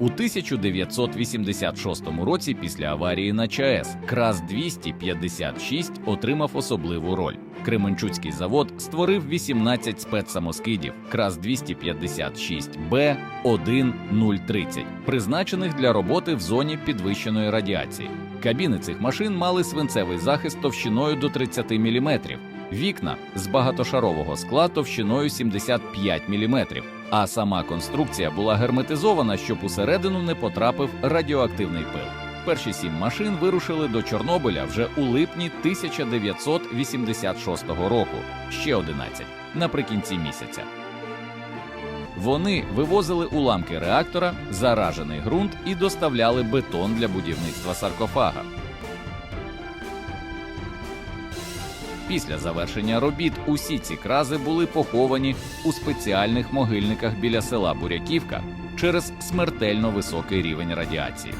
У 1986 році, після аварії на ЧАЕС, КРАС 256 отримав особливу роль. Кременчуцький завод створив 18 спецсамоскидів КРАС 256 Б 1.030, призначених для роботи в зоні підвищеної радіації. Кабіни цих машин мали свинцевий захист товщиною до 30 мм, вікна з багатошарового скла товщиною 75 мм, а сама конструкція була герметизована, щоб усередину не потрапив радіоактивний пил. Перші сім машин вирушили до Чорнобиля вже у липні 1986 року, ще 11 наприкінці місяця. Вони вивозили уламки реактора, заражений ґрунт і доставляли бетон для будівництва саркофага. Після завершення робіт усі ці крази були поховані у спеціальних могильниках біля села Буряківка через смертельно високий рівень радіації.